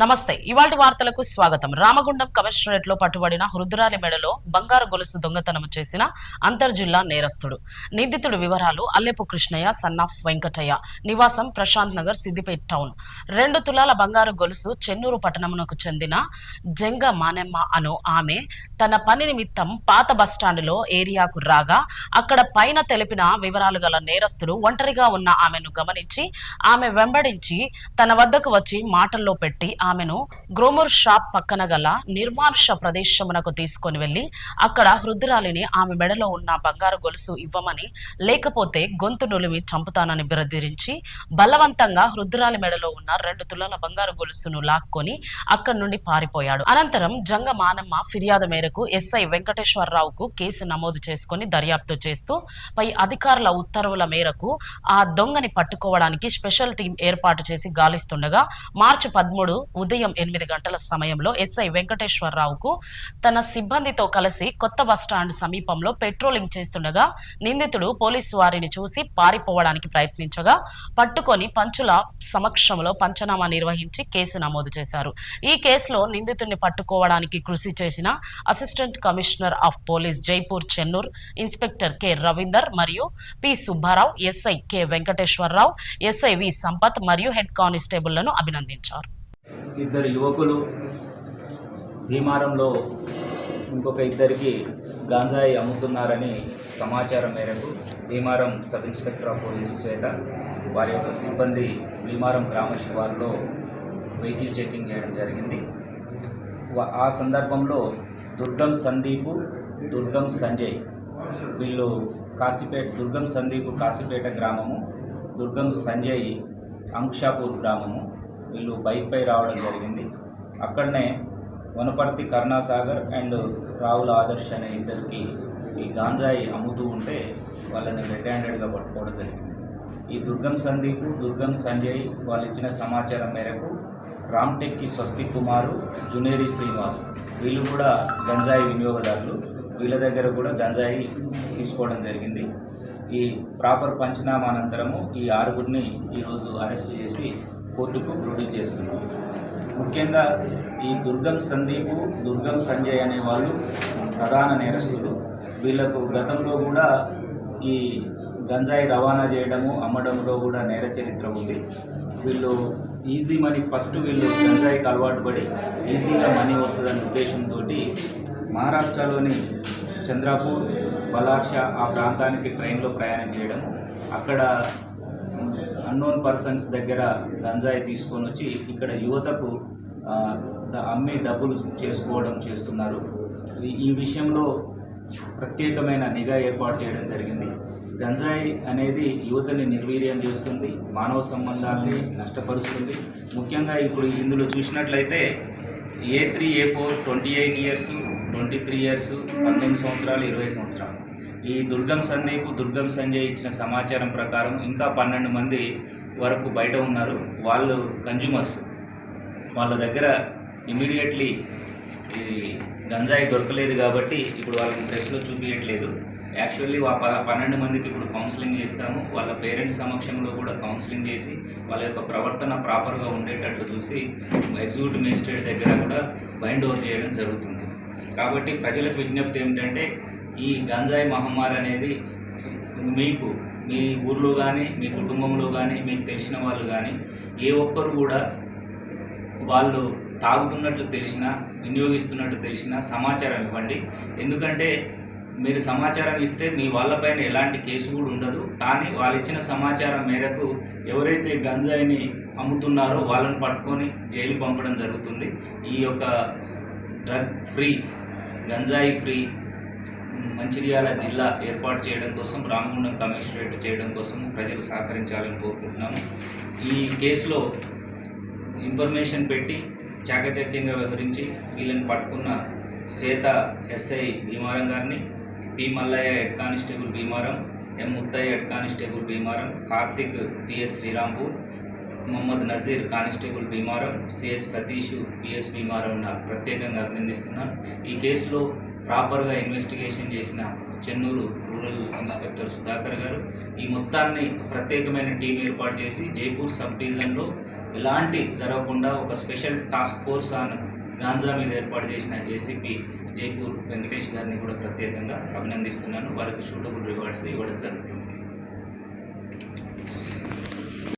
నమస్తే. ఇవాటి వార్తలకు స్వాగతం. రామగుండం కమిషనరేట్లో పట్టుబడిన హృదురాలి మెడలో బంగారు గొలుసు దొంగతనం చేసిన అంతర్జిల్లా నేరస్తుడు. నిందితుడి వివరాలు అల్లెపు కృష్ణయ్య సన్నాఫ్ వెంకటయ్య. నివాసం ప్రశాంత్ నగర్ సిద్దిపేట్ టౌన్. రెండు తులాల బంగారు గొలుసు చెన్నూరు పట్టణమునకు చెందిన జంగ మానెమ్మ అను ఆమె తన పని నిమిత్తం పాత బస్టాండ్లో ఏరియాకు రాగా అక్కడ పైన తెలిపిన వివరాలు గల నేరస్తుడు ఒంటరిగా ఉన్న ఆమెను గమనించి ఆమె వెంబడించి తన వద్దకు వచ్చి మాటల్లో పెట్టి ఆమెను గ్రోమర్ షాప్ పక్కన గల నిర్మానుష ప్రదేశమునకు తీసుకొని వెళ్ళి అక్కడ హృద్రాలిని ఆమె మెడలో ఉన్న బంగారు గొలుసు ఇవ్వమని లేకపోతే గొంతు నులిమి చంపుతానని బెదిరించి బలవంతంగా హృద్రాలి మెడలో ఉన్న రెండు తులాల బంగారు గొలుసును లాక్కొని అక్కడి నుండి పారిపోయాడు. అనంతరం జంగ మానమ్మ ఫిర్యాదు మేరకు ఎస్ఐ వెంకటేశ్వరరావుకు కేసు నమోదు చేసుకుని దర్యాప్తు చేస్తూ పై అధికారుల ఉత్తర్వుల మేరకు ఆ దొంగని పట్టుకోవడానికి స్పెషల్ టీం ఏర్పాటు చేసి గాలిస్తుండగా మార్చి పదమూడు ఉదయం ఎనిమిది గంటల సమయంలో ఎస్ఐ వెంకటేశ్వరరావుకు తన సిబ్బందితో కలిసి కొత్త బస్టాండ్ సమీపంలో పెట్రోలింగ్ చేస్తుండగా నిందితుడు పోలీసు వారిని చూసి పారిపోవడానికి ప్రయత్నించగా పట్టుకొని పంచుల సమక్షంలో పంచనామా నిర్వహించి కేసు నమోదు చేశారు. ఈ కేసులో నిందితుడిని పట్టుకోవడానికి కృషి చేసిన assistant commissioner of police Jaipur Chennur inspector K Ravinder మరియు P Subbarao SI K Venkateswararao SI V Sampath మరియు హెడ్ కానిస్టేబుళ్ళను అభినందించారు. ఇద్దరు యువకులు భీమారంలో ఇంకొక ఇద్దరికి గాంజాయి అమ్ముతున్నారని సమాచారం మేరకు Bheemaram sub inspector of police Shweta వారి యొక్క సిబ్బంది భీమారం గ్రామ శివార్లో వెహికల్ చెకింగ్ చేయడం జరిగింది. ఆ సందర్భంలో దుర్గం సందీపు దుర్గం సంజయ్ వీళ్ళు కాశీపేట దుర్గం సందీపు కాశీపేట గ్రామము దుర్గం సంజయ్ అంక్షాపూర్ గ్రామము వీళ్ళు బైక్పై రావడం జరిగింది. అక్కడనే వనపర్తి కరుణాసాగర్ అండ్ రాహుల్ ఆదర్శ్ అనే ఇద్దరికి ఈ గాంజాయి అమ్ముతూ ఉంటే వాళ్ళని రెడ్ హ్యాండెడ్గా పట్టుకోవడం జరిగింది. ఈ దుర్గం సందీప్ దుర్గం సంజయ్ వాళ్ళు ఇచ్చిన సమాచారం మేరకు రామ్టెక్కి స్వస్తి కుమారు జునేరి శ్రీనివాస్ వీళ్ళు కూడా గంజాయి వినియోగదారులు. వీళ్ళ దగ్గర కూడా గంజాయి తీసుకోవడం జరిగింది. ఈ ప్రాపర్ పంచనామా అనంతరము ఈ ఆరుగురిని ఈరోజు అరెస్ట్ చేసి కోర్టుకు ప్రొడ్యూస్ చేస్తున్నాం ముఖ్యంగా ఈ దుర్గం సందీపు దుర్గం సంజయ్ అనే వాళ్ళు ప్రధాన నేరస్తులు. వీళ్ళకు గతంలో కూడా ఈ గంజాయి రవాణా చేయడము అమ్మడంలో కూడా నేర చరిత్ర ఉంది. వీళ్ళు ఈజీ మనీ ఫస్ట్ వీళ్ళు గంజాయికి అలవాటు పడి ఈజీగా మనీ వస్తుందనే ఉద్దేశంతో మహారాష్ట్రలోని చంద్రాపూర్ బలార్ష ఆ ప్రాంతానికి ట్రైన్లో ప్రయాణం చేయడం అక్కడ అన్నోన్ పర్సన్స్ దగ్గర గంజాయి తీసుకొని వచ్చి ఇక్కడ యువతకు అమ్మి డబ్బులు చేసుకోవడం చేస్తున్నారు. ఈ- విషయంలో ప్రత్యేకమైన నిఘా ఏర్పాటు చేయడం జరిగింది. గంజాయి అనేది యువతని నిర్వీర్యం చేస్తుంది మానవ సంబంధాలని నష్టపరుస్తుంది. ముఖ్యంగా ఇప్పుడు ఇందులో చూసినట్లయితే A three A four twenty eight years twenty three years పద్దెనిమిది సంవత్సరాలు ఇరవై సంవత్సరాలు. ఈ దుర్గం సందీప్ దుర్గం సంజయ్ ఇచ్చిన సమాచారం ప్రకారం ఇంకా పన్నెండు మంది వరకు బయట ఉన్నారు. వాళ్ళు కన్జ్యూమర్స్ వాళ్ళ దగ్గర ఇమీడియట్లీ ఈ గంజాయి దొరకలేదు కాబట్టి ఇప్పుడు వాళ్ళకి ప్రెస్లో చూపించట్లేదు యాక్చువల్లీ వా పన్నెండు మందికి ఇప్పుడు కౌన్సిలింగ్ చేస్తాము. వాళ్ళ పేరెంట్స్ సమక్షంలో కూడా కౌన్సిలింగ్ చేసి వాళ్ళ యొక్క ప్రవర్తన ప్రాపర్గా ఉండేటట్లు చూసి ఎగ్జిక్యూటివ్ మేజిస్ట్రేట్ దగ్గర కూడా బైండ్ ఓవర్ చేయడం జరుగుతుంది. కాబట్టి ప్రజలకు విజ్ఞప్తి ఏమిటంటే ఈ గంజాయి మహమ్మారి అనేది మీకు మీ ఊర్లో కానీ మీ కుటుంబంలో కానీ మీకు తెలిసిన వాళ్ళు కానీ ఏ ఒక్కరు కూడా వాళ్ళు తాగుతున్నట్లు తెలిసినా వినియోగిస్తున్నట్టు తెలిసినా సమాచారం ఇవ్వండి. ఎందుకంటే మీరు సమాచారం ఇస్తే మీ వాళ్ళపైన ఎలాంటి కేసు కూడా ఉండదు. కానీ వాళ్ళు ఇచ్చిన సమాచారం మేరకు ఎవరైతే గంజాయిని అమ్ముతున్నారో వాళ్ళని పట్టుకొని జైలు పంపడం జరుగుతుంది. ఈ యొక్క డ్రగ్ ఫ్రీ గంజాయి ఫ్రీ మంచిర్యాల జిల్లా ఏర్పాటు చేయడం కోసం రామగుండం కమిషనరేట్ చేయడం కోసం ప్రజలు సహకరించాలని కోరుకుంటున్నాము. ఈ కేసులో ఇన్ఫర్మేషన్ పెట్టి చాకచక్యంగా వ్యవహరించి వీళ్ళని పట్టుకున్న శ్వేత ఎస్ఐ భీమారం గారిని P Mallaiah head constable Bheemaram M Muthaiah head constable Bheemaram Karthik PS Srirampur Mohammed Nazeer constable Bheemaram CH Satish PS Bheemaram నాకు ప్రత్యేకంగా అభినందిస్తున్నాను. ఈ కేసులో ప్రాపర్గా ఇన్వెస్టిగేషన్ చేసిన చెన్నూరు రూరల్ ఇన్స్పెక్టర్ సుధాకర్ గారు ఈ మొత్తాన్ని ప్రత్యేకమైన టీం ఏర్పాటు చేసి జైపూర్ సబ్ డివిజన్లో ఎలాంటి జరగకుండా ఒక స్పెషల్ టాస్క్ ఫోర్స్ ఆన్ గాంజా మీద ఏర్పాటు చేసిన ఏసీపీ జైపూర్ వెంకటేష్ గారిని కూడా ప్రత్యేకంగా అభినందిస్తున్నాను. వారికి సూటబుల్ రివార్డ్స్ ఇవ్వడం జరుగుతుంది.